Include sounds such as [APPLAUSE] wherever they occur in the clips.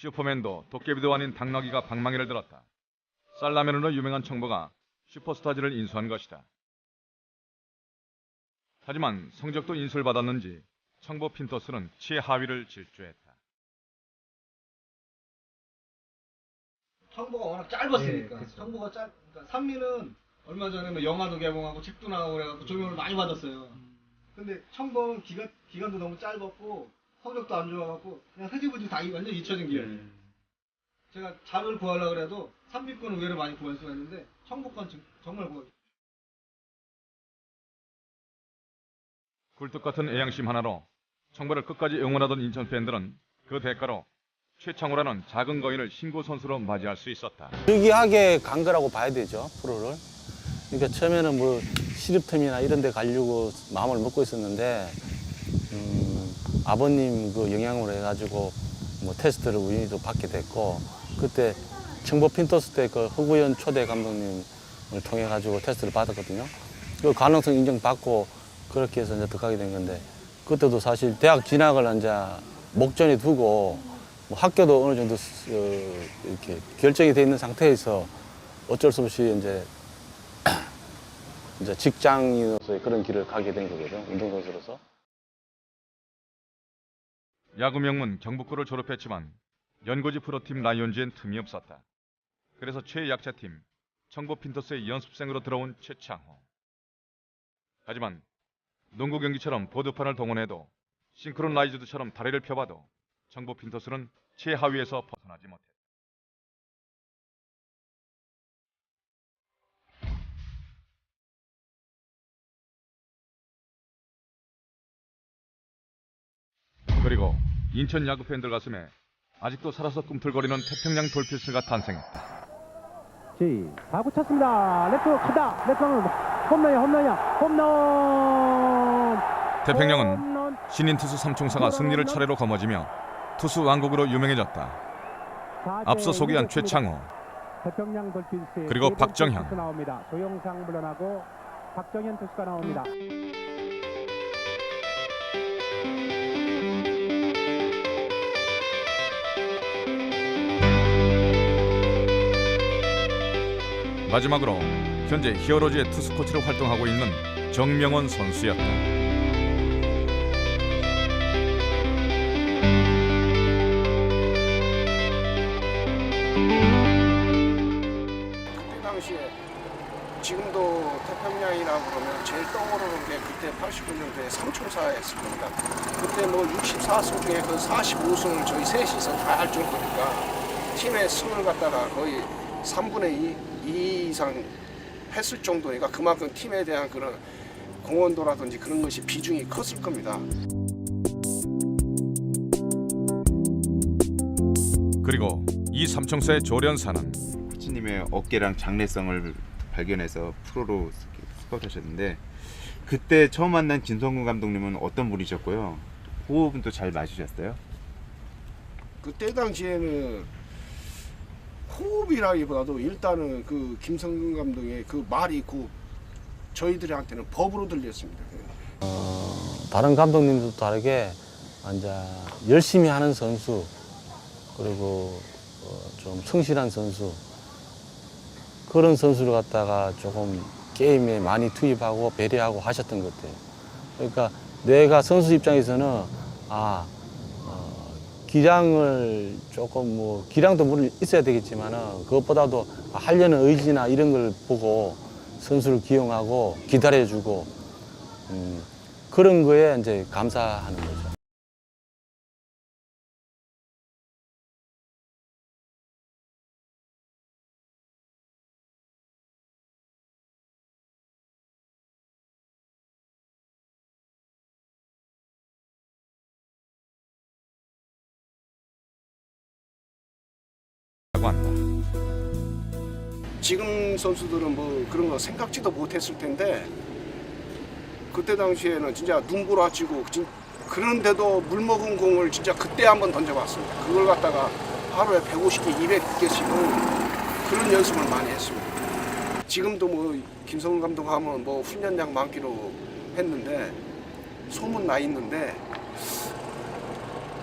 슈퍼맨도 도깨비도 아닌 당나귀가 방망이를 들었다. 쌀라면으로 유명한 청보가 슈퍼스타즈를 인수한 것이다. 하지만 성적도 인수를 받았는지 청보 핀토스는 최하위를 질주했다. 청보가 워낙 짧았으니까. 예, 그쵸. 청보가 짧, 그러니까 산미는 얼마 전에 뭐 영화도 개봉하고 책도 나오고 그래갖고 조명을 많이 받았어요. 근데 청보는 기간, 기간도 너무 짧았고 성적도 안 좋아갖고 그냥 흐지부지 다 이- 완전 잊혀진 기억이 에요. 제가 자료를 구하려고 그래도 산미권은 의외로 많이 구할 수가 있는데 청보권 지- 정말 구하기 굴뚝 같은 애양심 하나로 청보를 끝까지 응원하던 인천 팬들은 그 대가로 최창호라는 작은 거인을 신고 선수로 맞이할 수 있었다. 유기하게 간 거라고 봐야 되죠, 프로를. 그러니까 처음에는 뭐 시립팀이나 이런 데 가려고 마음을 먹고 있었는데, 음, 아버님 그 영향으로 해가지고 뭐 테스트를 우연히도 받게 됐고, 그때 청보 핀토스 때 그 허구현 초대 감독님을 통해 가지고 테스트를 받았거든요. 그 가능성 인정받고 그렇게 해서 이제 들어가게 된 건데, 그때도 사실 대학 진학을 이제 목전에 두고 뭐 학교도 어느 정도 스- 어, 이렇게 결정이 돼 있는 상태에서 어쩔 수 없이 이제 [CLEARS THROAT] 이제 직장인으로서의 그런 길을 가게 된 거거든요. 운동선수로서. 야구 명문 경북고를 졸업했지만 연고지 프로팀 라이온즈엔 틈이 없었다. 그래서 최약자팀 청보 핀터스의 연습생으로 들어온 최창호. 하지만 농구 경기처럼 보드판을 동원해도 싱크로나이즈드처럼 다리를 펴봐도 청보 핀터스는 최하위에서 벗어나지 못했다. 인천 야구 팬들 가슴에 아직도 살아서 꿈틀거리는 태평양 돌필스가 탄생했다. 지, 4구 쳤습니다. 레프트 크다. 레프트는 홈런이야, 홈런이야, 홈런. 태평양은. 신인 투수 삼총사가 승리를 차례로 거머쥐며 투수 왕국으로 유명해졌다. 앞서 소개한 최창호, 그리고 박정현. 조영상 물러나고 박정현 투수가 나옵니다. 마지막으로 현재 히어로즈의 투수 코치로 활동하고 있는 정명원 선수였다. 그때 당시에 지금도 태평양이라고 그러면 제일 떠오르는 게 그때 89년도에 삼총사였을 겁니다. 그때 뭐 64승 중에 그 45승을 저희 셋이서 다 할 정도니까 팀의 승을 갖다가 거의 3분의 2, 2 이상 했을 정도니까 그만큼 팀에 대한 그런 공헌도라든지 그런 것이 비중이 컸을 겁니다. 그리고 이 삼총사의 조련사는 코치님의 어깨랑 장래성을 발견해서 프로로 스카우트하셨는데 그때 처음 만난 진성근 감독님은 어떤 분이셨고요? 호흡은 또 잘 맞으셨어요? 그때 당시에는 호흡이라기보다도 일단은 그 김성근 감독의 그 말이 그 저희들한테는 법으로 들렸습니다. 다른 감독님도 다르게 이제 열심히 하는 선수 그리고 어, 좀 성실한 선수 그런 선수를 갖다가 조금 게임에 많이 투입하고 배려하고 하셨던 것 같아요. 그러니까 내가 선수 입장에서는 아 어, 기량을 조금 뭐 기량도 물론 있어야 되겠지만은 그것보다도 하려는 의지나 이런 걸 보고 선수를 기용하고 기다려주고 음, 그런 거에 이제 감사하는. 라 지금 선수들은 뭐 그런 거 생각지도 못했을 텐데 그때 당시에는 진짜 눈보라치고 진- 그런데도 물 먹은 공을 진짜 그때 한번 던져봤습니다. 그걸 갖다가 하루에 150개, 200개씩은 그런 연습을 많이 했습니다. 지금도 뭐 김성훈 감독 하면 뭐 훈련량 많기로 했는데 소문 나 있는데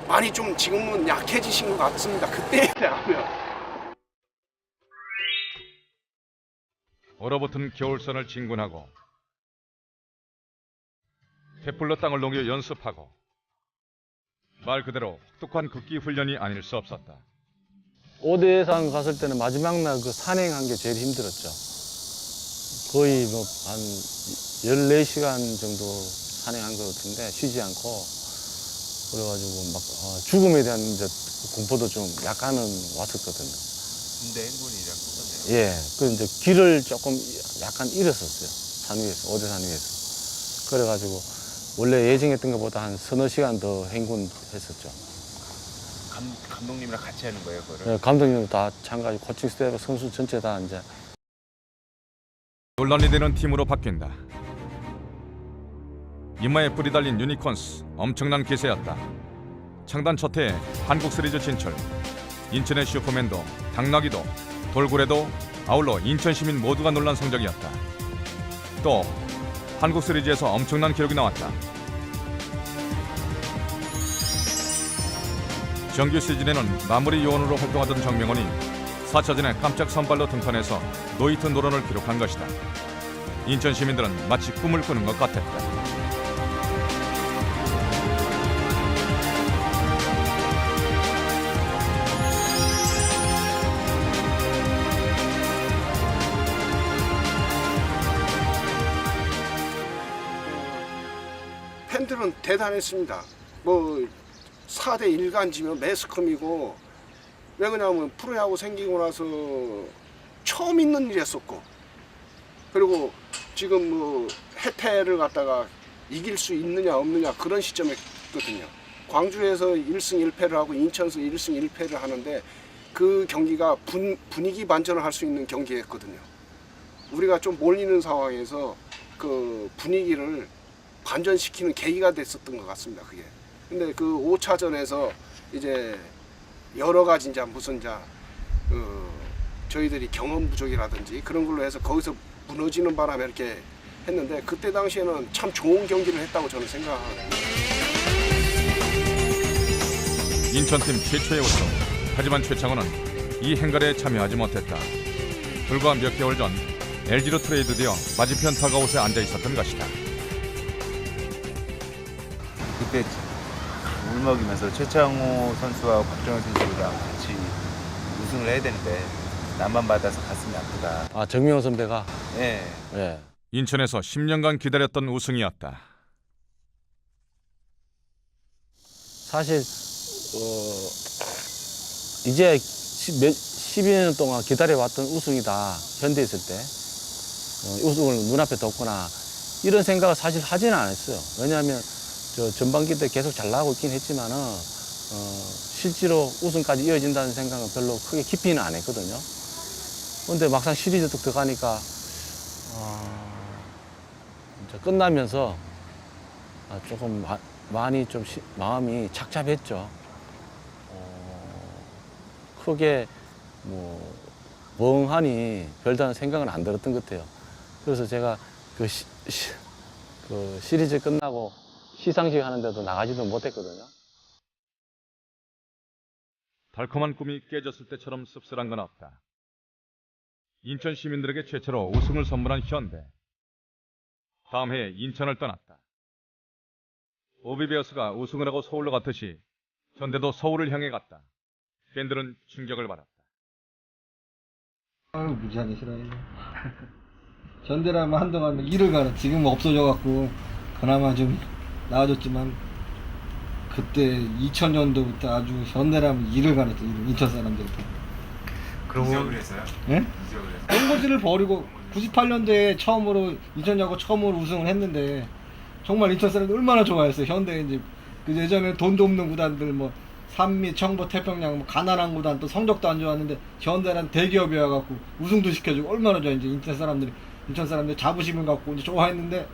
많이 좀 지금은 약해지신 것 같습니다. [LAUGHS] 그때에 비하면. 얼어붙은 겨울선을 진군하고 태풀로 땅을 녹여 연습하고 말 그대로 혹독한 극기 훈련이 아닐 수 없었다. 오대산 갔을 때는 마지막 날 그 산행한 게 제일 힘들었죠. 거의 뭐 한 14시간 정도 산행한 것 같은데 쉬지 않고 그래가지고 막 어, 죽음에 대한 이제 공포도 좀 약간은 왔었거든요. 군대 행군이랑 똑같네요. 예, 그 이제 길을 조금 약간 잃었었어요. 산 위에서, 오대산 위에서. 그래가지고 원래 예정했던 것보다 한 서너 시간 더 행군했었죠. 감, 감독님이랑 같이 하는 거예요, 그거를? 예, 감독님도 다 참가하고 코칭 스태프 선수 전체 다 이제 논란이 되는 팀으로 바뀐다. 이마에 뿔이 달린 유니콘스 엄청난 기세였다. 창단 첫 해에 한국 시리즈 진출. 인천의 슈퍼맨도 당나귀도 돌고래도 아울러 인천 시민 모두가 놀란 성적이었다. 또 한국 시리즈에서 엄청난 기록이 나왔다. 정규 시즌에는 마무리 요원으로 활동하던 정명원이 4차전에 깜짝 선발로 등판해서 노이트 노런을 기록한 것이다. 인천 시민들은 마치 꿈을 꾸는 것 같았다. 팬들은 대단했습니다. 뭐 4대 1간지면 매스컴이고 왜 그러냐면 프로야구 생기고 나서 처음 있는 일이었었고 그리고 지금 뭐 해태를 갖다가 이길 수 있느냐 없느냐 그런 시점이거든요. 광주에서 1승 1패를 하고 인천에서 1승 1패를 하는데 그 경기가 분, 분위기 반전을 할 수 있는 경기였거든요. 우리가 좀 몰리는 상황에서 그 분위기를 반전시키는 계기가 됐었던 것 같습니다. 그게. 근데 그 5차전에서 이제 여러 가지 이제 무슨 자 어, 저희들이 경험 부족이라든지 그런 걸로 해서 거기서 무너지는 바람에 이렇게 했는데 그때 당시에는 참 좋은 경기를 했다고 저는 생각합니다. 인천팀 최초의 우승. 하지만 최창호는 이 행가에 참여하지 못했다. 불과 몇 개월 전 LG로 트레이드되어 맞은편 타가웃에 앉아 있었던 것이다. 그때 울먹이면서 최창호 선수와 박정현 선수랑 같이 우승을 해야 되는데 나만 받아서 가슴이 아프다. 아 정명호 선배가 예. 예. 인천에서 10년간 기다렸던 우승이었다. 사실 어 이제 시- 몇 12년 동안 기다려왔던 우승이다 현대 있을 때 어, 우승을 눈앞에 뒀구나 이런 생각을 사실 하지는 않았어요. 왜냐하면 저 전반기 때 계속 잘 나가고 있긴 했지만은 어, 실제로 우승까지 이어진다는 생각은 별로 크게 깊이는 안 했거든요. 근데 막상 시리즈 뚝 들어가니까 어, 끝나면서 아, 조금 마- 많이 좀 시- 마음이 착잡했죠. 어, 크게 뭐 멍하니 별다른 생각은 안 들었던 것 같아요. 그래서 제가 그, 시, 시- 그 시리즈 끝나고 시상식 하는데도 나가지도 못했거든요. 달콤한 꿈이 깨졌을 때처럼 씁쓸한 건 없다. 인천 시민들에게 최초로 우승을 선물한 현대. 다음 해에 인천을 떠났다. 오비베어스가 우승을 하고 서울로 갔듯이 현대도 서울을 향해 갔다. 팬들은 충격을 받았다. 아유 무지하게 싫어요. [LAUGHS] 전대라면 한동안 일을 가는 지금 없어져갖고 그나마 좀 나아졌지만 그때 2000년도부터 아주 현대라면 일을 일을 인천 사람들한테. 이적을 했어요? 예? 이적을 해서. 똥거지를 버리고 98년도에 처음으로 인천 야구 처음으로 우승을 했는데 정말 인천 사람들 얼마나 좋아했어요. 현대 이제 그 예전에 돈도 없는 구단들 뭐 산미, 청보, 태평양 뭐 가난한 구단 또 성적도 안 좋았는데 현대란 대기업이어 갖고 우승도 시켜주고 얼마나 좋아 이제 인천 사람들이 인천 사람들이 자부심을 갖고 이제 좋아했는데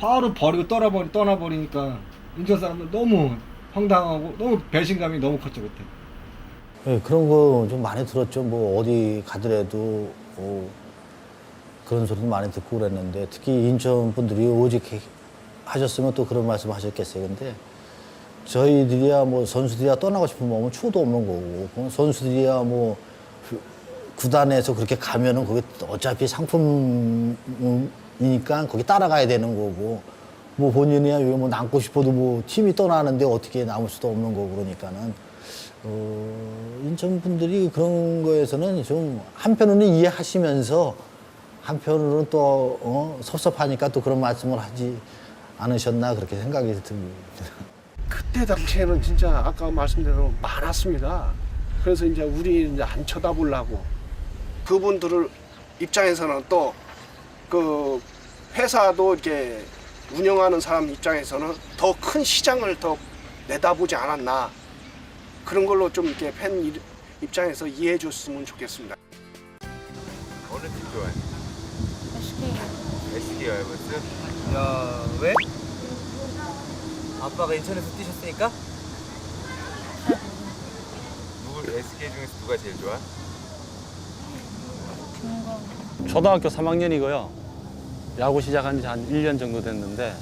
바로 버리고 떠나버리 떠나버리니까 인천 사람들 너무 황당하고 너무 배신감이 너무 컸죠 그때. 네, 그런 거 좀 많이 들었죠. 뭐 어디 가더라도 뭐 그런 소리도 많이 듣고 그랬는데 특히 인천 분들이 오직 해- 하셨으면 또 그런 말씀 하셨겠어요. 근데 저희들이야 뭐 선수들이야 떠나고 싶은 마음은 추도 없는 거고 선수들이야 뭐 그- 구단에서 그렇게 가면은 거기 어차피 상품 이니까 거기 따라가야 되는 거고 뭐 본인이야 여기 뭐 남고 싶어도 뭐 팀이 떠나는데 어떻게 남을 수도 없는 거고 그러니까는 어, 인천 분들이 그런 거에서는 좀 한편으로는 이해하시면서 한편으로는 또 어, 섭섭하니까 또 그런 말씀을 하지 않으셨나 그렇게 생각이 듭니다. 그때 당시에는 진짜 아까 말씀대로 많았습니다. 그래서 이제 우리 이제 안 쳐다보려고 그분들을 입장에서는 또 그 회사도 이렇게 운영하는 사람 입장에서는 더 큰 시장을 더 내다보지 않았나 그런 걸로 좀 이렇게 팬 일- 입장에서 이해해 줬으면 좋겠습니다. 어느 팀 좋아해? SK요 벌써? 야, 왜? 아빠가 인천에서 뛰셨으니까? 누구 SK 중에서 누가 제일 좋아? 초등학교 3학년이고요. 야구 시작한 지 한 1년 정도 됐는데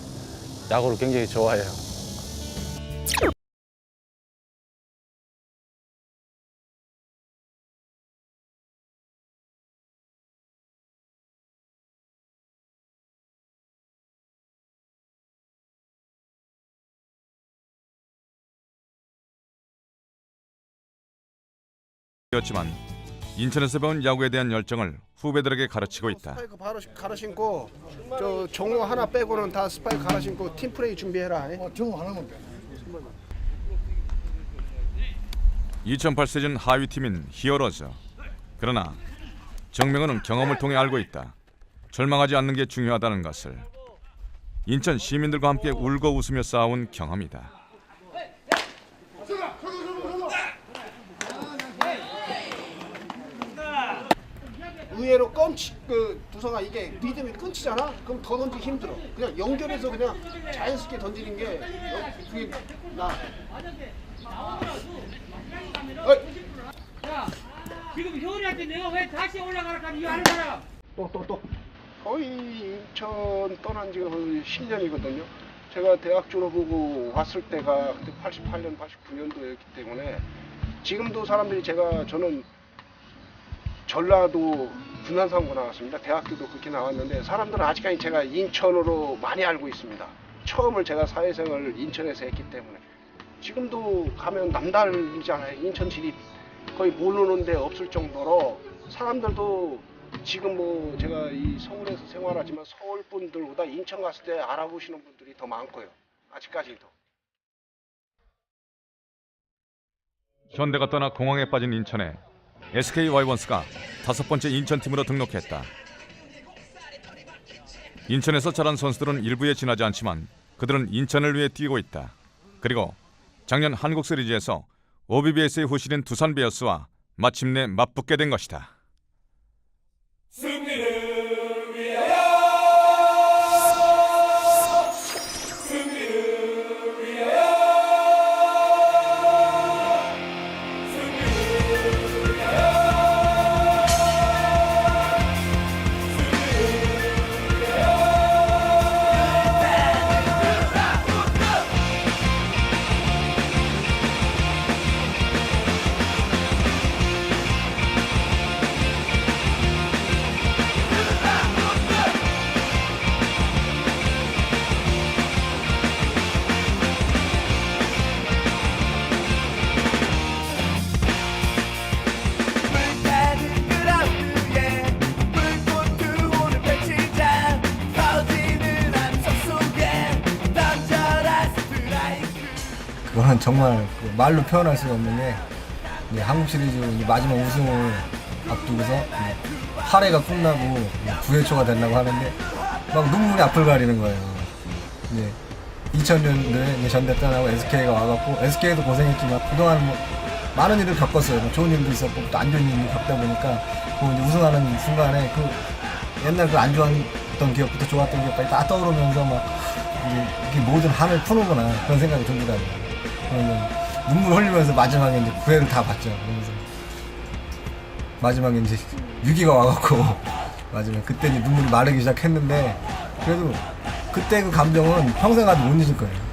야구를 굉장히 좋아해요. 였지만 인천에서 배운 야구에 대한 열정을 후배들에게 가르치고 있다. 스파이크 바로 시- 갈아 신고 저 종료 하나 빼고는 다 스파이크 갈아 신고 팀 플레이 준비해라. 어, 종료 하나 면2008 시즌 하위 팀인 히어로즈. 그러나 정명훈은 경험을 통해 알고 있다. 절망하지 않는 게 중요하다는 것을. 인천 시민들과 함께 울고 웃으며 싸운 경험이다. 의외로 껌치 그 두성아 이게 리듬이 끊치잖아. 그럼 더 던지기 힘들어. 그냥 연결해서 그냥 자연스럽게 던지는 게 여- 그게 나. 어이, 지금 효리한테 내가 왜 다시 올라가라까 이거 하는 거야? 또, 또, 또. 거의 인천 떠난 지가 거의 10년이거든요. 제가 대학 졸업하고 왔을 때가 그때 88년, 89년도였기 때문에 지금도 사람들이 제가 저는 전라도 군산상고 나왔습니다. 대학교도 그렇게 나왔는데 사람들은 아직까지 제가 인천으로 많이 알고 있습니다. 처음을 제가 사회생활을 인천에서 했기 때문에 지금도 가면 남달이잖아요. 인천 지리 거의 모르는 데 없을 정도로 사람들도 지금 뭐 제가 이 서울에서 생활하지만 서울 분들보다 인천 갔을 때 알아보시는 분들이 더 많고요. 아직까지도. 현대가 떠나 공황에 빠진 인천에 SK 와이번스가 다섯 번째 인천팀으로 등록했다. 인천에서 자란 선수들은 일부에 지나지 않지만 그들은 인천을 위해 뛰고 있다. 그리고 작년 한국 시리즈에서 OBBS의 후실인 두산 베어스와 마침내 맞붙게 된 것이다. 그거는 정말 그 말로 표현할 수가 없는 게 이제 한국 시리즈 이제 마지막 우승을 앞두고서 8회가 끝나고 9회 초가 된다고 하는데 막 눈물이 앞을 가리는 거예요. 이제 2000년도에 이제 전대 떠나고 SK가 와갖고 SK도 고생했지만 그동안 뭐 많은 일을 겪었어요. 뭐 좋은 일도 있었고 또 안 좋은 일도 겪다 보니까 그 이제 우승하는 순간에 그 옛날 그 안 좋았던 기억부터 좋았던 기억까지 다 떠오르면서 막 이게, 모든 한을 푸는구나 그런 생각이. 그러면 눈물 흘리면서 마지막에 이제 구회를 다 봤죠. 그러면서 마지막에 이제 위기가 와갖고 [LAUGHS] 마지막에 그때 이제 눈물이 마르기 시작했는데 그래도 그때 그 감정은 평생 가도 못 잊을 거예요.